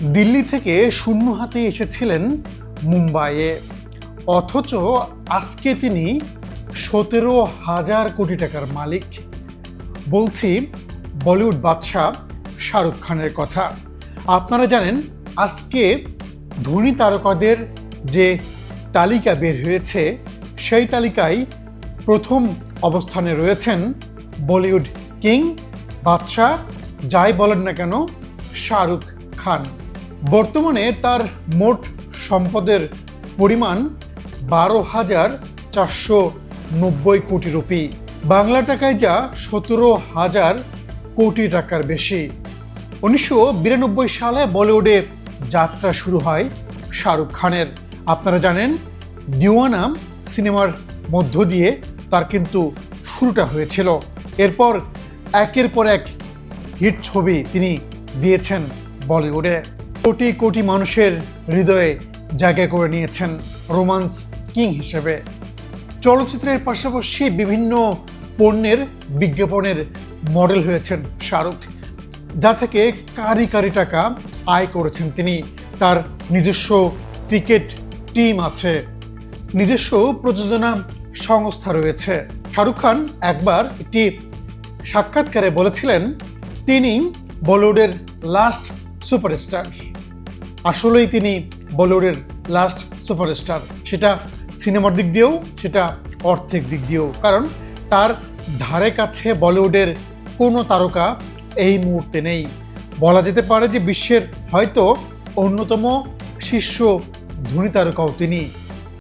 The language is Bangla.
দিল্লি থেকে শূন্য হাতে এসেছিলেন মুম্বাইয়ে। অথচ আজকে তিনি সতেরো হাজার কোটি টাকার মালিক। বলছি, বলিউড বাদশাহ শাহরুখ খানের কথা। আপনারা জানেন, আজকে ধনী তারকাদের যে তালিকা বের হয়েছে, সেই তালিকায় প্রথম অবস্থানে রয়েছেন বলিউড কিং, বাদশাহ, যাই বলেন না কেন, শাহরুখ খান। বর্তমানে তার মোট সম্পদের পরিমাণ বারো হাজার চারশো নব্বই কোটি রুপি। বাংলা টাকায় যা সতেরো হাজার কোটি টাকার বেশি। উনিশশো বিরানব্বই সালে বলিউডে যাত্রা শুরু হয় শাহরুখ খানের। আপনারা জানেন, দিওয়ানা সিনেমার মধ্য দিয়ে তার কিন্তু শুরুটা হয়েছিল। এরপর একের পর এক হিট ছবি তিনি দিয়েছেন বলিউডে। কোটি কোটি মানুষের হৃদয়ে জায়গা করে নিয়েছেন রোমান্স কিং হিসেবে। চলচ্চিত্রের পাশাপাশি বিভিন্ন পণ্যের বিজ্ঞাপনের মডেল হয়েছেন শাহরুখ, যা থেকে কারি কারি টাকা আয় করেছেন তিনি। তার নিজস্ব ক্রিকেট টিম আছে, নিজস্ব প্রযোজনা সংস্থা রয়েছে। শাহরুখ খান একবার একটি সাক্ষাৎকারে বলেছিলেন, তিনি বলিউডের লাস্ট সুপারস্টার। আসলেই তিনি বলিউডের লাস্ট সুপারস্টার। সেটা সিনেমার দিক দিয়েও, সেটা অর্থের দিক দিয়েও। কারণ তার ধারে কাছে বলিউডের কোনো তারকা এই মুহূর্তে নেই। বলা যেতে পারে যে বিশ্বের হয়তো অন্যতম শীর্ষ ধনী তারকাও তিনি।